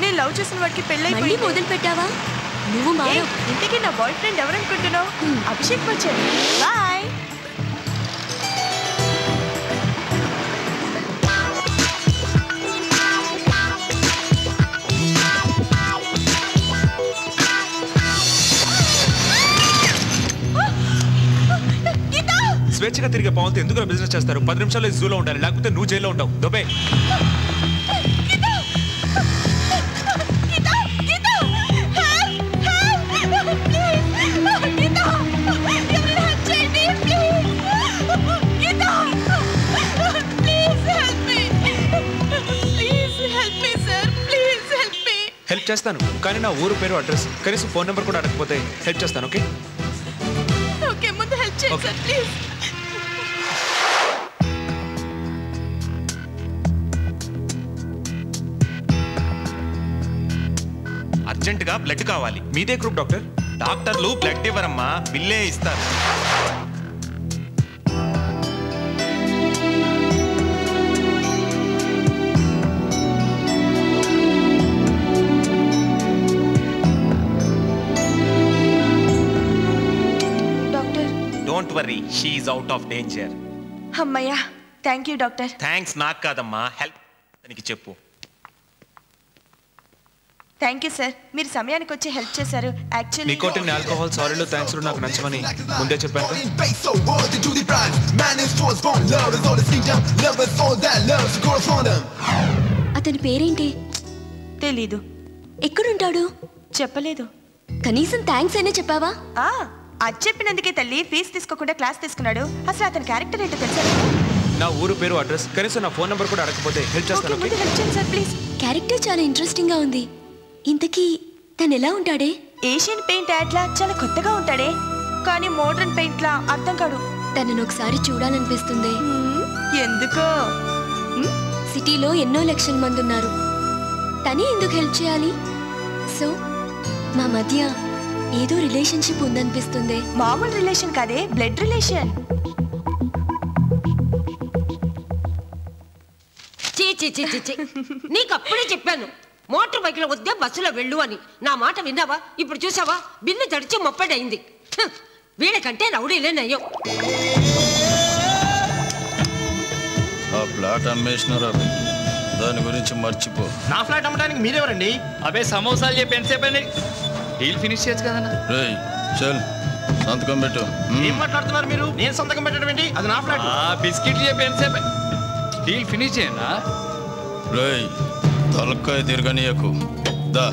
నేను లవ్ చేసిన వాడికి పెళ్ళైపోయింది. మొదలు పెట్టావా నువ్వు మారు ఇంతకీ నా బాయ్ ఫ్రెండ్ ఎవరనుకుంటున్నావు అభిషేక్ వచ్చాడు బాయ్ స్వేచ్ఛగా తిరిగే పావులతో ఎందుకు బిజినెస్ చేస్తారు? పది నిమిషాలు జూలో ఉండాలి. లేకపోతే నువ్వు జైల్లో ఉంటావు దొబే హెల్ప్ చేస్తాను. కానీ నా ఊరు పేరు అడ్రస్ కనీసం ఫోన్ నెంబర్ కూడా అడగకపోతే హెల్ప్ చేస్తాను ఓకే? ఓకే ముందు హెల్ప్ చేయండి. Sir please. అర్జెంటుగా బ్లడ్ కావాలి. మీదే గ్రూప్ డాక్టర్. డాక్టర్లు బ్లడ్ ఇవ్వరమ్మా. బిల్లే ఇస్తారు. Don't worry she's out of danger అమ్మయ్యా థ్యాంక్ యూ డాక్టర్ థ్యాంక్స్ నాకు కాదమ్మా. హెల్ప్ దానికి చెప్పు. థ్యాంక్ యూ సార్ మీరు సమయానికి వచ్చి హెల్ప్ చేశారు. యాక్చువల్లీ నికోటిన్ ఆల్కహాల్ సారీలు థ్యాంక్స్ నాకు నచ్చమని ముందే చెప్పాను. అతని పేరేంటి? తెలీదు. ఎక్కడుంటాడు? చెప్పలేదు. కనీసం థ్యాంక్స్ అయినా చెప్పావా? ఆ అది చెప్పినందుకే తల్లి ఫీజు తీసుకోకుండా క్లాస్ తీసుకున్నాడు. అసలు అతని క్యారెక్టర్ ఏంటో తెలుసా? నా ఊరు పేరు అడ్రస్ కనీసం నా ఫోన్ నెంబర్ కూడా అడగకపోతే హెల్ప్ చేస్తాను హెల్ప్ చేయండి సార్ ప్లీజ్ క్యారెక్టర్ చాలా ఇంట్రెస్టింగ్గా ఉంది. ఇంతకీ తను ఎలా ఉంటాడే? ఏషియన్ పెయింట్ యాడ్లా చాలా కొత్తగా ఉంటాడే. కానీ మోడర్న్ పెయింట్ లా అర్థం కాడు. తనను ఒకసారి చూడాలనిపిస్తుంది. ఎందుకో? సిటీలో ఎన్నో లక్షల మంది ఉన్నారు. తనే ఎందుకు హెల్ప్ చేయాలి? సో మా మధ్య ఏదో రిలేషన్షిప్ ఉందనిపిస్తుంది. మామూలు రిలేషన్ కాదే బ్లడ్ రిలేషన్. చీ చీ చీ చీ చీ నీకు అప్పుడే చెప్పాను. మోటార్ బైక్లో వద్దే బస్సులో వెళ్ళు అని. నా మాట విన్నావా? ఇప్పుడు చూసావా? బిల్లు తడిచి మొప్పడైంది. వీళ్ళకంటే రౌడీలే నయ్యం ఆ ప్లాట్ అమ్మేసినారు అవి. దాని గురించి మర్చిపో. నా ఫ్లాట్ అమ్మడానికి మీరెవరండి? అబే సమోసాలు చెప్పి ఎంతసేపు డీల్ ఫినిష్ చేయొచ్చు కదన్నా. రేయ్ చల్. సంతకం పెట్టు. ఏం మాట్లాడుతున్నారు మీరు? నేను సంతకం పెట్టడం ఏంటి? అది నా ఫ్లాట్ ఆ బిస్కెట్లు చెప్పి ఎంతసేపు? డీల్ ఫినిష్ చేయనా? రేయ్ తలకాయ తిరగనీయకు. దా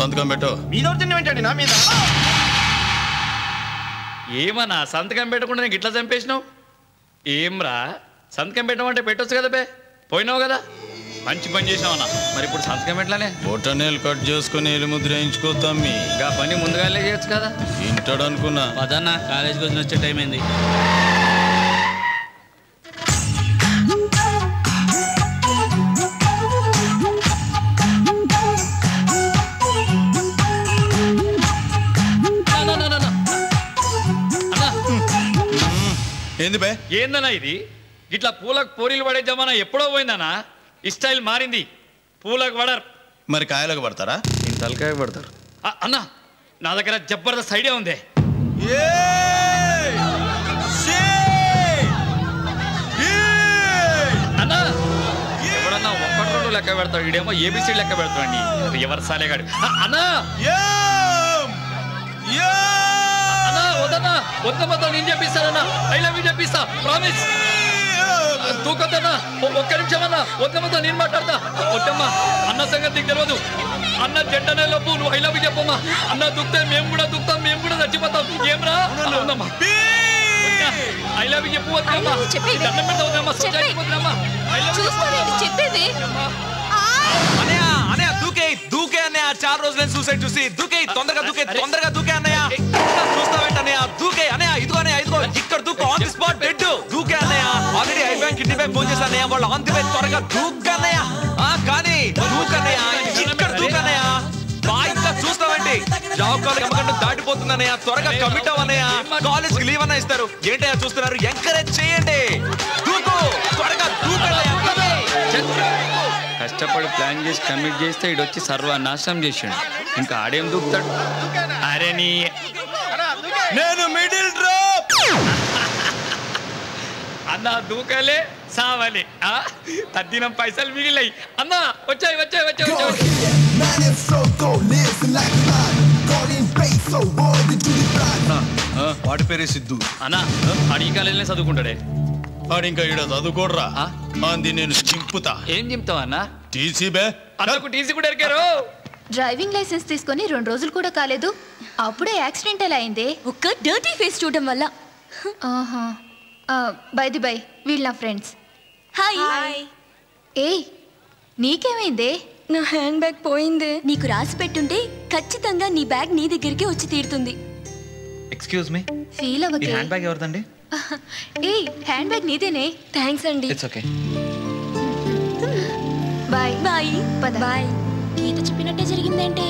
సంతకం పెట్టు. మీ దౌర్జన్యం ఏంటండి? నా మీద? ఏమన్నా సంతకం పెట్టకుండా నీకు ఇట్లా చంపేసినావు? ఏమ్రా సంతకం పెట్టమంటే పెట్టొచ్చు కదా బే. పోయినావు కదా? మంచి పని చేసినావన్నా మరి ఇప్పుడు సంతకం పెట్టలనే బొటనేలు కట్ చేసుకుని ఎలుముద్ర వేయించుకోతామ్మి ఇంకా పని ముందుగానే చేయొచ్చు కదా. ఇంటాడు అనుకున్నా పదన్న కాలేజీకి వచ్చి వచ్చే టైం అయింది ఏంది బే? ఏందన్నా ఇది? ఇట్లా పూలకు పోరీలు పడే జమానా ఎప్పుడో పోయిందన్నా? ఈ స్టైల్ మారింది. పూలకు పడరు మరి కాయలకు పడతారా నేను తలకాయ పడతారు అన్నా నా దగ్గర జబర్దస్త్ ఐడియా ఉంది. అన్నా! ఎవడన్నా ఒక్కటి రెండు లెక్క పెడతాడు ఇడేమో ఏబిసి లెక్క పెడతాడండి ఎవరు సాలేగాడు అన్నా! అన్నా వద్దన్నా వద్ద మొత్తం నేను చెప్పిస్తానన్నా. ఐ లవ్ యూ చెప్పిస్తా ప్రామిస్ తూకొద్దన్నా ఒ- ఒక్క నిమిషం అన్నా వద్ద మొత్తం నేను మాట్లాడతా. వద్దమ్మా అన్న సంగతి నీకు తెలియదు అన్న జెండనే లోపు నువ్వు ఐ లవ్ యూ చెప్పమ్మా. అన్న దుక్తే మేము కూడా దుక్తాం మేము కూడా చచ్చిపోతాం. ఏమ్రా? అవునమ్మా. ఐ లవ్ యూ చెప్పు వద్దమ్మా. దండం పెడతా ఐ లవ్ చెప్పేది. దూకే దూకే అన్నయ్య. చాలా రోజులు నేను సూసైడ్ చూసి దూకే తొందరగా దూకే తొందరగా దూకే అన్నయ్య. అన్నయ్య వాళ్ళు ఆన్ ది వే త్వరగా దూకు అన్నయ్య ఆ కానీ దూకు అన్నయ్య ఇక్కడ దూకు అన్నయ్య బా ఇంకా చూస్తావండి జాబ్ కాల్ కమ్మకంటే దాటిపోతుంది అన్నయ్య త్వరగా కమిట్ అవ్వన్నయ్య కాలేజ్ లీవ్ అన్న ఇస్తారు. ఏంటయ్యా చూస్తున్నారు? ఎంకరేజ్ చేయండి. దూకు త్వరగా దూకు అన్నయ్య కష్టపడి ప్లాన్ చేసి కమిట్ చేస్తే ఇడు వచ్చి సర్వనాశనం చేసిండు. ఇంకా ఆడేం దూకుతాడు? అరే నీ అన్న దూకలే సావలే. ఆ? తద్దినం పైసలు మిగిలాయి. అన్న వచ్చాయి వచ్చాయి వచ్చాయి. వాడి పేరే సిద్ధు. అన్న అడిగి కాలేజీనే చదువుకుంటాడే. వాడు ఇంకా ఈడ చదువుకోడ్రా? అంది నేను చింపుతా. ఏం చెప్తావు అన్న? టీసీ బే. అన్నకు టీసీ కూడా ఎరికారు. డ్రైవింగ్ లైసెన్స్ తీసుకొని రెండు రోజులు కూడా కాలేదు. అప్పుడే యాక్సిడెంట్ ఎలా అయిందే? ఒక్క డర్టీ ఫేస్ చూడడం వల్ల. ఆహా. బైది బై వీళ్ళ నా ఫ్రెండ్స్ హాయ్ ఏయ్ నీకేమైందే? నా హ్యాండ్ బ్యాగ్ పోయిందే. నీకు రాసి పెట్టుంటే ఖచ్చితంగా నీ బ్యాగ్ నీ దగ్గరికి వచ్చి తీరుతుంది. ఎక్స్క్యూజ్ మీ ఫీల్ అవ్వకే. హ్యాండ్ బ్యాగ్ ఎవరిదండి? ఏయ్ హ్యాండ్ బ్యాగ్ నీదేనే? థ్యాంక్స్ అండి. ఇట్స్ ఓకే బాయ్ బాయ్ పద. బాయ్ గీత చెప్పినట్టే జరిగిందేంటే?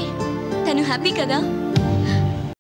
తను హ్యాపీ కదా?